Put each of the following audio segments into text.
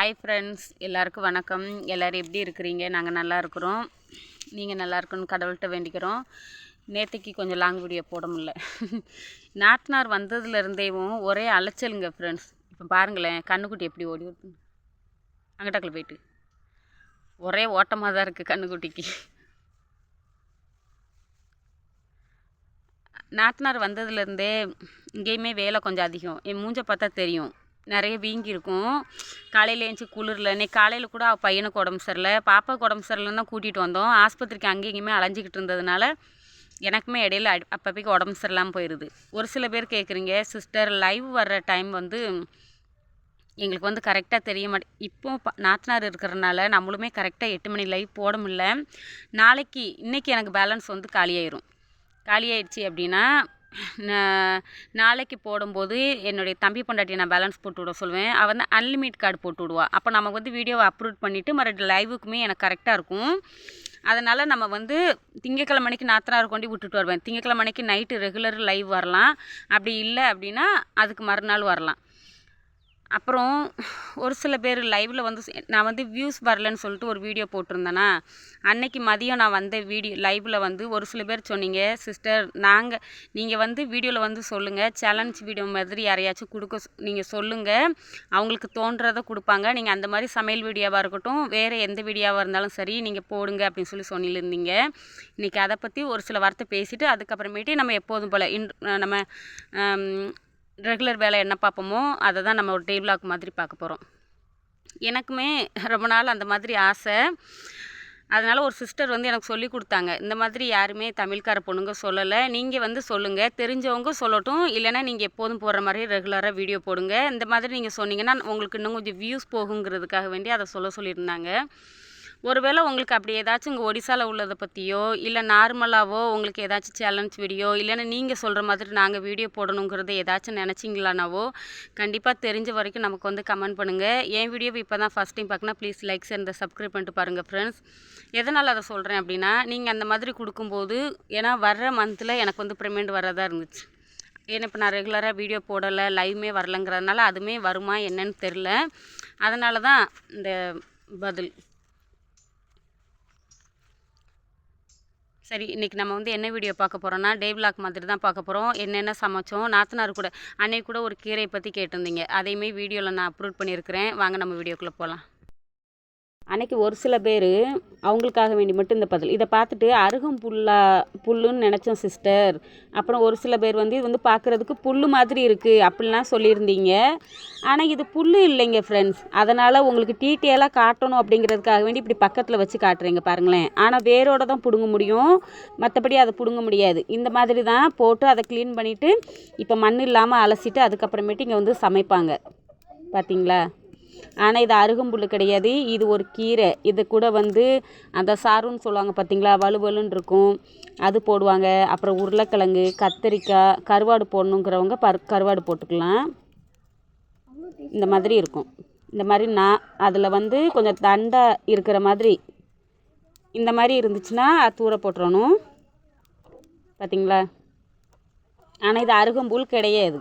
Hi friends எல்லாருக்கும் வணக்கம். எல்லோரும் எப்படி இருக்கிறீங்க? நாங்கள் நல்லா இருக்கிறோம். நீங்கள் நல்லா இருக்கணும்னு கடவுள்கிட்ட வேண்டிக்கிறோம். நேற்றுக்கு கொஞ்சம் லாங் வீடியோ போட முடில நாத்தனார் வந்ததுலேருந்தேவும் ஒரே அலைச்சலுங்க ஃப்ரெண்ட்ஸ் இப்போ பாருங்களேன் கண்ணுக்குட்டி எப்படி ஓடி வருது. அங்கிட்டாக்கில் போயிட்டு. ஒரே ஓட்டமாக தான் இருக்குது கண்ணுக்குட்டிக்கு. நாத்தனார் வந்ததுலேருந்தே இங்கேயுமே வேலை கொஞ்சம் அதிகம். என் மூஞ்ச பார்த்தா தெரியும். நிறைய வீங்கி இருக்கும் காலையில் ஏஞ்சி குளிரில் இன்னைக்கு காலையில் கூட அவள் பையனுக்கு உடம்பு சரியில்லை. பாப்பாவுக்கு உடம்பு சரியில்லைன்னு தான் கூட்டிகிட்டு வந்தோம். ஆஸ்பத்திரிக்கு அங்கேயும் இங்கேயுமே அலைஞ்சிக்கிட்டு இருந்ததுனால எனக்குமே இடையில அடி உடம்பு சரியில்லாமல் போயிடுது ஒரு சில பேர் கேட்குறீங்க சிஸ்டர் லைவ் வர்ற டைம் வந்து எங்களுக்கு வந்து கரெக்டாக தெரிய மாட்டே இப்போ ப நாத்தனார் இருக்கிறனால நம்மளுமே கரெக்டாக எட்டு மணி லைவ் போட முடியல. நாளைக்கு இன்றைக்கி எனக்கு பேலன்ஸ் வந்து காலியாயிரும். காலியாயிடுச்சு அப்படின்னா நாளைக்கு போடும்போது என்னுடைய தம்பி பொண்டாட்டி நான் பேலன்ஸ் போட்டு விட சொல்லுவேன். அவள் வந்து அன்லிமிட் கார்டு போட்டு விடுவா. அப்போ நமக்கு வந்து வீடியோவை அப்லோட் பண்ணிவிட்டு மறுபடியும் லைவுக்குமே எனக்கு கரெக்டாக இருக்கும். அதனால் நம்ம வந்து திங்கக்கிழமை மணிக்கு நாத்தனார் கொண்டு விட்டுட்டு வருவேன். திங்கக்கிழமை நைட்டு ரெகுலர் லைவ் வரலாம். அப்படி இல்லை அப்படின்னா அதுக்கு மறுநாள் வரலாம். அப்புறம் ஒரு சில பேர் லைவில் வந்து நான் வந்து வியூஸ் வரலன்னு சொல்லிட்டு ஒரு வீடியோ போட்டிருந்தேனா அன்னைக்கு மதியம் நான் வந்த வீடியோ லைவில் வந்து ஒரு சில பேர் சொன்னீங்க சிஸ்டர் நாங்கள் நீங்கள் வந்து வீடியோவில் வந்து சொல்லுங்கள் சேலஞ்ச் வீடியோ மாதிரி யாரையாச்சும் கொடுக்க நீங்கள் சொல்லுங்கள் அவங்களுக்கு தோன்றதை கொடுப்பாங்க நீங்கள் அந்த மாதிரி சமையல் வீடியோவாக இருக்கட்டும் வேறு எந்த வீடியோவாக இருந்தாலும் சரி நீங்கள் போடுங்க அப்படின்னு சொல்லி சொல்லியிருந்தீங்க. இன்றைக்கி அதை பற்றி ஒரு சில வார்த்தை பேசிவிட்டு அதுக்கப்புறமேட்டு நம்ம எப்போதும் போல் இன் நம்ம ரெகுலர் வேலை என்ன பார்ப்போமோ அதை தான் நம்ம ஒரு டே மாதிரி பார்க்க போகிறோம் எனக்குமே ரொம்ப நாள் அந்த மாதிரி ஆசை. அதனால் ஒரு சிஸ்டர் வந்து எனக்கு சொல்லி கொடுத்தாங்க. இந்த மாதிரி யாருமே தமிழ்கார பொண்ணுங்க சொல்லலை. நீங்கள் வந்து சொல்லுங்கள் தெரிஞ்சவங்க சொல்லட்டும். இல்லைன்னா நீங்கள் எப்போதும் போடுற மாதிரி ரெகுலராக வீடியோ போடுங்க. இந்த மாதிரி நீங்கள் சொன்னீங்கன்னா உங்களுக்கு இன்னும் கொஞ்சம் வியூஸ் போகுங்கிறதுக்காக வேண்டி அதை சொல்ல சொல்லியிருந்தாங்க. ஒருவேளை உங்களுக்கு அப்படி ஏதாச்சும் உங்கள் ஒடிசாவில் உள்ளதை பற்றியோ இல்லை நார்மலாகவோ உங்களுக்கு ஏதாச்சும் சேலஞ்ச் வீடியோ இல்லைன்னா நீங்கள் சொல்கிற மாதிரி நாங்கள் வீடியோ போடணுங்கிறத ஏதாச்சும் நினச்சிங்களானாவோ கண்டிப்பாக தெரிஞ்ச வரைக்கும் நமக்கு வந்து கமெண்ட் பண்ணுங்கள் என் வீடியோ இப்போ தான் ஃபஸ்ட் டைம் பார்க்கணும் ப்ளீஸ் லைக்ஸ் இந்த சப்ஸ்கிரைப் பண்ணிட்டு பாருங்கள் ஃப்ரெண்ட்ஸ் எதனால் அதை சொல்கிறேன் அப்படின்னா நீங்கள் அந்த மாதிரி கொடுக்கும்போது ஏன்னா வர்ற மந்தில் எனக்கு வந்து பேமெண்ட் வரதா இருந்துச்சு. ஏன்னா இப்போ நான் ரெகுலராக வீடியோ போடலை லைவ்மே வரலங்கிறதுனால அதுவுமே வருமா என்னன்னு தெரில அதனால தான் இந்த பதில். சரி இன்றைக்கி நம்ம வந்து என்ன வீடியோ பார்க்க போகிறோன்னா டே விளாக் மாதிரி தான் பார்க்க போகிறோம் என்னென்ன சமைச்சோம் நாத்தனார் கூட அன்னைக்கு கூட ஒரு கீரையை பற்றி கேட்டிருந்தீங்க. அதையுமே வீடியோவில் நான் அப்லோட் பண்ணியிருக்கிறேன். வாங்க நம்ம வீடியோக்குள்ளே போகலாம் அன்னைக்கு ஒரு சில பேர் அவங்களுக்காக வேண்டி மட்டும் இந்த பதில். இதை பார்த்துட்டு அருகம் புல்லா புல்லுன்னு நினச்சோம் சிஸ்டர். அப்புறம் ஒரு சில பேர் வந்து இது வந்து பார்க்குறதுக்கு புல்லு மாதிரி இருக்குது அப்படிலாம் சொல்லியிருந்தீங்க. ஆனால் இது புல் இல்லைங்க ஃப்ரெண்ட்ஸ் அதனால் உங்களுக்கு டீட்டெயிலாக காட்டணும் அப்படிங்கிறதுக்காக வேண்டி இப்படி பக்கத்தில் வச்சு காட்டுறீங்க பாருங்களேன். ஆனால் வேரோட தான் பிடுங்க முடியும். மற்றபடி அதை பிடுங்க முடியாது. இந்த மாதிரி தான் போட்டு அதை க்ளீன் பண்ணிவிட்டு இப்போ மண் இல்லாமல் அலசிட்டு அதுக்கப்புறமேட்டு இங்கே வந்து சமைப்பாங்க. பார்த்தீங்களா ஆனால் இது அருகம்புல் கிடையாது. இது ஒரு கீரை. இது கூட வந்து அந்த சாருன்னு சொல்லுவாங்க பார்த்தீங்களா வலுவலுன்னு இருக்கும் அது போடுவாங்க. அப்புறம் உருளைக்கிழங்கு கத்திரிக்காய் கருவாடு போடணுங்கிறவங்க பரு கருவாடு போட்டுக்கலாம். இந்த மாதிரி இருக்கும். இந்த மாதிரி நான் அதில் வந்து கொஞ்சம் தண்டாக இருக்கிற மாதிரி இந்த மாதிரி இருந்துச்சுன்னா அது தூர போட்டுறணும். பார்த்தீங்களா ஆனால் இது அருகம்புல் கிடையாது.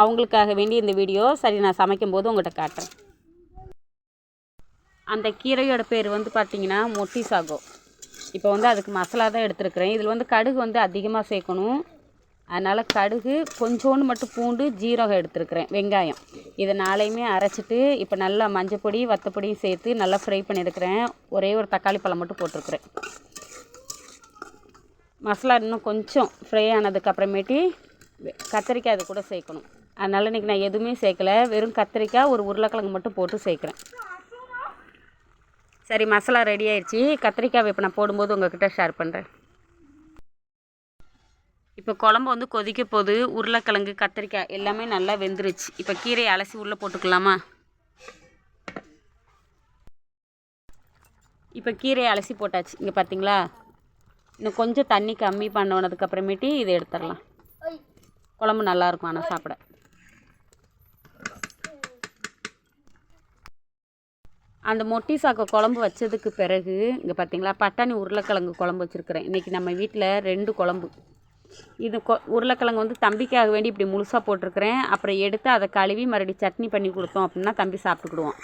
அவங்களுக்காக வேண்டி இந்த வீடியோ சரி நான் சமைக்கும்போது உங்கள்கிட்ட காட்டுறேன். அந்த கீரையோட பேர் வந்து பார்த்தீங்கன்னா மொட்டி சாகோ இப்போ வந்து அதுக்கு மசாலா தான் எடுத்துருக்குறேன். இதில் வந்து கடுகு வந்து அதிகமாக சேர்க்கணும். அதனால் கடுகு கொஞ்சோண்டு மட்டும் பூண்டு ஜீரகம் எடுத்துருக்குறேன் வெங்காயம். இதை நாளையுமே அரைச்சிட்டு இப்போ நல்லா மஞ்சப்பொடி வத்தப்பொடியும் சேர்த்து நல்லா ஃப்ரை பண்ணியிருக்கிறேன் ஒரே ஒரு தக்காளி பழம் மட்டும் போட்டிருக்குறேன். மசாலா இன்னும் கொஞ்சம் ஃப்ரை ஆனதுக்கப்புறமேட்டி கத்திரிக்காய் அது கூட சேர்க்கணும். அதனால் இன்றைக்கி நான் எதுவுமே சேர்க்கல. வெறும் கத்திரிக்காய் ஒரு உருளைக்கிழங்கு மட்டும் போட்டு சேர்க்குறேன். சரி மசாலா ரெடி ஆயிடுச்சு. கத்திரிக்காய் இப்போ நான் போடும்போது உங்கள்கிட்ட ஷேர் பண்ணுறேன் இப்போ குழம்பு வந்து கொதிக்க போது உருளைக்கிழங்கு கத்திரிக்காய் எல்லாமே நல்லா வெந்துருச்சு. இப்போ கீரையை அலசி உள்ளே போட்டுக்கலாமா? இப்போ கீரையை அலசி போட்டாச்சு. இங்கே பார்த்தீங்களா இன்னும் கொஞ்சம் தண்ணி கம்மி பண்ணதுக்கப்புறமேட்டி இதை எடுத்துடலாம். குழம்பு நல்லாயிருக்கும் ஆனால் சாப்பிட. அந்த மொட்டி சாக்கை குழம்பு வச்சதுக்கு பிறகு இங்கே பார்த்தீங்களா பட்டாணி உருளைக்கிழங்கு குழம்பு வச்சுருக்கிறேன். இன்றைக்கி நம்ம வீட்டில் ரெண்டு குழம்பு. இது கொ உருளைக்கிழங்கு வந்து தம்பிக்காக வேண்டி இப்படி முழுசாக போட்டிருக்கிறேன். அப்புறம் எடுத்து அதை கழுவி மறுபடியும் சட்னி பண்ணி கொடுத்தோம் அப்படின்னா தம்பி சாப்பிட்டுக்கிடுவான்.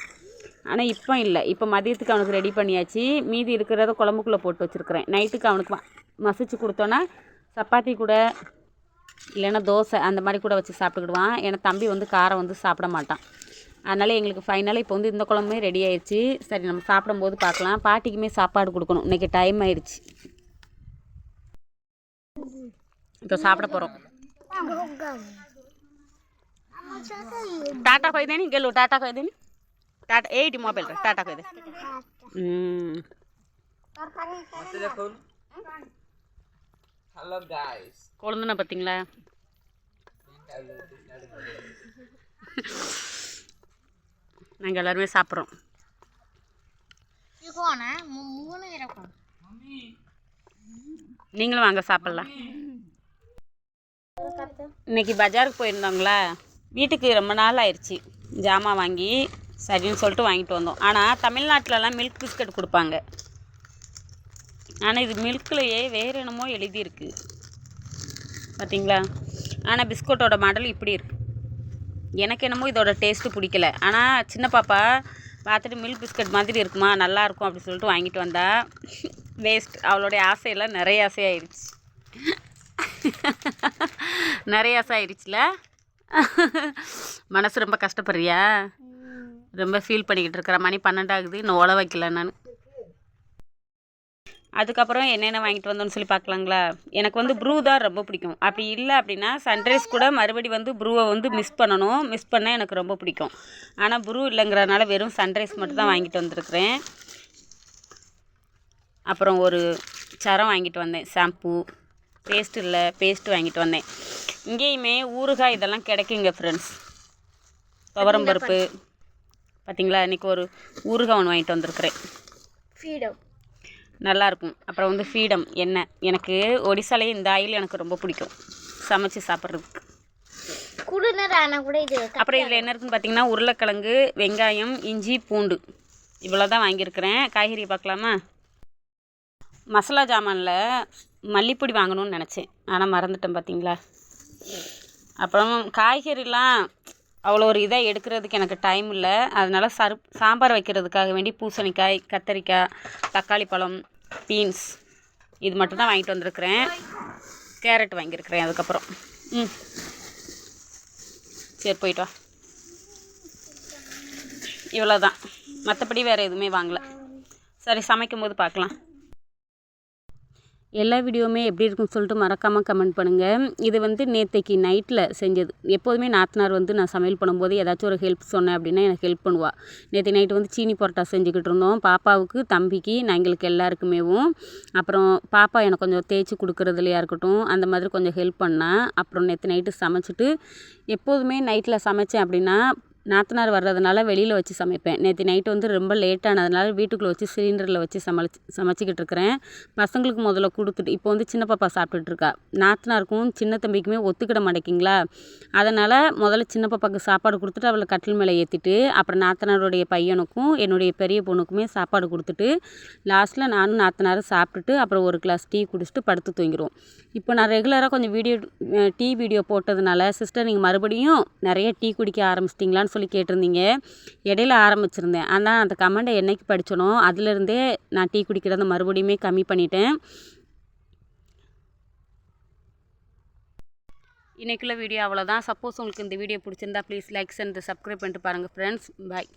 ஆனால் இப்போ இல்லை. இப்போ மதியத்துக்கு அவனுக்கு ரெடி பண்ணியாச்சு. மீதி இருக்கிறத குழம்புக்குள்ளே போட்டு வச்சுருக்கிறேன். நைட்டுக்கு அவனுக்கு மசிச்சு கொடுத்தோன்னா சப்பாத்தி கூட இல்லைன்னா தோசை அந்த மாதிரி கூட வச்சு சாப்பிட்டுக்கிடுவான். ஏன்னா தம்பி வந்து காரம் வந்து சாப்பிட மாட்டான். அதனால் எங்களுக்கு ஃபைனலாக இப்போ வந்து இந்த குழம்புமே ரெடி ஆயிடுச்சு சரி நம்ம சாப்பிடும்போது பார்க்கலாம் பாட்டிக்குமே சாப்பாடு கொடுக்கணும் இன்றைக்கி டைம் ஆயிடுச்சு இப்போ சாப்பிட போகிறோம் ಟಾಟಾ ಕೊಯ್ದೇನಿ ಗೆಲ್ಲು ಟಾಟಾ ಕೊಯ್ದೇನಿ ಟಾಟಾ ಏಯ್ಟಿ ಮೊಬೈಲ್ ರೀ ಟಾಟಾ ಕೊಯ್ದೆ ಹ್ಞೂ Hello guys. கொழுந்துன பார்த்தீங்களா நாங்கள் எல்லாருமே சாப்பிட்றோம். நீங்களும் வாங்க சாப்பிட்லாம். இன்னைக்கு பஜாருக்கு போயிருந்தோங்களா வீட்டுக்கு ரொம்ப நாள் ஆயிடுச்சு ஜாமான் வாங்கி சரின்னு சொல்லிட்டு வாங்கிட்டு வந்தோம். ஆனால் தமிழ்நாட்டிலலாம் மில்க் பிஸ்கட் கொடுப்பாங்க. ஆனால் இது மில்க்லேயே வேறு என்னமோ எழுதியிருக்கு. பார்த்தீங்களா ஆனால் பிஸ்கட்டோட மாடல் இப்படி இருக்கு. எனக்கு என்னமோ இதோட டேஸ்ட்டு பிடிக்கல. ஆனால் சின்ன பாப்பா பார்த்துட்டு மில்க் பிஸ்கட் மாதிரி இருக்குமா நல்லா இருக்கும் அப்படி சொல்லிட்டு வாங்கிட்டு வந்தா வேஸ்ட் அவளுடைய ஆசையெல்லாம் நிறைய ஆசையாயிருச்சு நிறைய ஆசை ஆயிடுச்சுல? மனசு ரொம்ப கஷ்டப்படுறியா? ரொம்ப ஃபீல் பண்ணிக்கிட்டு இருக்கிற மணி பன்னெண்டாகுது இன்னும் ஓல வைக்கல நான். அதுக்கப்புறம் என்னென்ன வாங்கிட்டு வந்தோம்னு சொல்லி பார்க்கலாங்களா? எனக்கு வந்து ப்ரூ தான் ரொம்ப பிடிக்கும். அப்படி இல்லை அப்படின்னா சன்ரைஸ் கூட மறுபடி வந்து ப்ரூவை வந்து மிஸ் பண்ணணும். மிஸ் பண்ணால் எனக்கு ரொம்ப பிடிக்கும். ஆனால் ப்ரூ இல்லைங்கிறனால வெறும் சன்ரைஸ் மட்டும் தான் வாங்கிட்டு வந்திருக்கிறேன். அப்புறம் ஒரு சரம் வாங்கிட்டு வந்தேன். ஷாம்பு பேஸ்ட் இல்லை பேஸ்ட் வாங்கிட்டு வந்தேன். இங்கேயுமே ஊறுகாய் இதெல்லாம் கிடைக்குங்க ஃப்ரெண்ட்ஸ் துவரம் பருப்பு. பார்த்தீங்களா இன்றைக்கி ஒரு ஊறுகாய் ஒன்று வாங்கிட்டு வந்திருக்கிறேன். நல்லாயிருக்கும் அப்புறம் வந்து ஃபீடம் எண்ணெய் எனக்கு ஒடிசாலே இந்த ஆயில் எனக்கு ரொம்ப பிடிக்கும். சமைச்சு சாப்பிட்றதுக்கு. அப்புறம் இதில் என்ன இருக்குன்னு பார்த்தீங்கன்னா உருளைக்கிழங்கு வெங்காயம் இஞ்சி பூண்டு. இவ்வளோ தான் வாங்கியிருக்கிறேன். காய்கறி பார்க்கலாமா? மசாலா ஜாமானில் மல்லிப்பொடி வாங்கணும்னு நினச்சேன். ஆனால் மறந்துட்டேன் பார்த்தீங்களா அப்புறம் காய்கறிலாம் அவ்வளோ ஒரு இதாக எடுக்கிறதுக்கு எனக்கு டைம் இல்லை. அதனால சரு சாம்பார் வைக்கிறதுக்காக வேண்டி பூசணிக்காய் கத்தரிக்காய் தக்காளி பழம் பீன்ஸ். இது மட்டும் தான் வாங்கிட்டு வந்திருக்கிறேன். கேரட் வாங்கியிருக்கிறேன் அதுக்கப்புறம். ம். சரி போயிட்டு வா. இவ்வளோ தான் மற்றபடி வேறு எதுவுமே வாங்கலை. சரி சமைக்கும் போது பார்க்கலாம். எல்லா வீடியோவுமே எப்படி இருக்குன்னு சொல்லிட்டு மறக்காமல் கமெண்ட் பண்ணுங்கள் இது வந்து நேற்றைக்கு நைட்டில் செஞ்சது. எப்போதுமே நாத்தனார் வந்து நான் சமையல் பண்ணும்போது ஏதாச்சும் ஒரு ஹெல்ப் சொன்னேன் அப்படின்னா எனக்கு ஹெல்ப் பண்ணுவாள் நேற்று நைட்டு வந்து சீனி பரோட்டா செஞ்சுக்கிட்டு இருந்தோம். பாப்பாவுக்கு தம்பிக்கு நான் எங்களுக்கு எல்லாருக்குமேவும். அப்புறம் பாப்பா எனக்கு கொஞ்சம் தேய்ச்சி கொடுக்குறதுலையா இருக்கட்டும் அந்த மாதிரி கொஞ்சம் ஹெல்ப் பண்ணால் அப்புறம் நேற்று நைட்டு சமைச்சிட்டு எப்போதுமே நைட்டில் சமைச்சேன் அப்படின்னா நாத்தனார் வர்றதுனால வெளியில் வச்சு சமைப்பேன். நேற்று நைட்டு வந்து ரொம்ப லேட் ஆனதுனால வீட்டுக்குள்ளே வச்சு சிலிண்டரில் வச்சு சமைச்சு சமைச்சிக்கிட்டு இருக்கிறேன். பசங்களுக்கு முதல்ல கொடுத்துட்டு இப்போ வந்து சின்ன பாப்பா சாப்பிட்டுட்டு இருக்கா. நாத்தனாருக்கும் சின்ன தம்பிக்குமே ஒத்துக்கிட மாட்டேங்கிங்களா? அதனால் முதல்ல சின்ன பாப்பாவுக்கு சாப்பாடு கொடுத்துட்டு அவளை கட்டில் மேலே ஏற்றிட்டு அப்புறம் நாத்தனாருடைய பையனுக்கும் என்னுடைய பெரிய பொண்ணுக்குமே சாப்பாடு கொடுத்துட்டு லாஸ்ட்டில் நானும் நாத்தனாரும் சாப்பிட்டுட்டு அப்புறம் ஒரு கிளாஸ் டீ குடிச்சிட்டு படுத்து தூங்கிடுவோம் இப்போ நான் ரெகுலராக கொஞ்சம் வீடியோ டீ வீடியோ போட்டதுனால சிஸ்டர் நீங்கள் மறுபடியும் நிறைய டீ குடிக்க ஆரம்பிச்சிட்டிங்களான்னு சொல்லி கேட்டிருந்தீங்க. இடையில ஆரம்பிச்சிருந்தேன். ஆனால் அந்த கமெண்டை என்னைக்கு படித்தனோ அதுலேருந்தே நான் டீ குடிக்கிறத மறுபடியுமே கம்மி பண்ணிட்டேன். இன்றைக்குள்ள வீடியோ அவ்வளோதான் சப்போஸ் உங்களுக்கு இந்த வீடியோ பிடிச்சிருந்தா ப்ளீஸ் லைக்ஸ் அண்ட் சப்ஸ்கிரைப் பண்ணிட்டு பாருங்கள் ஃப்ரெண்ட்ஸ் பாய்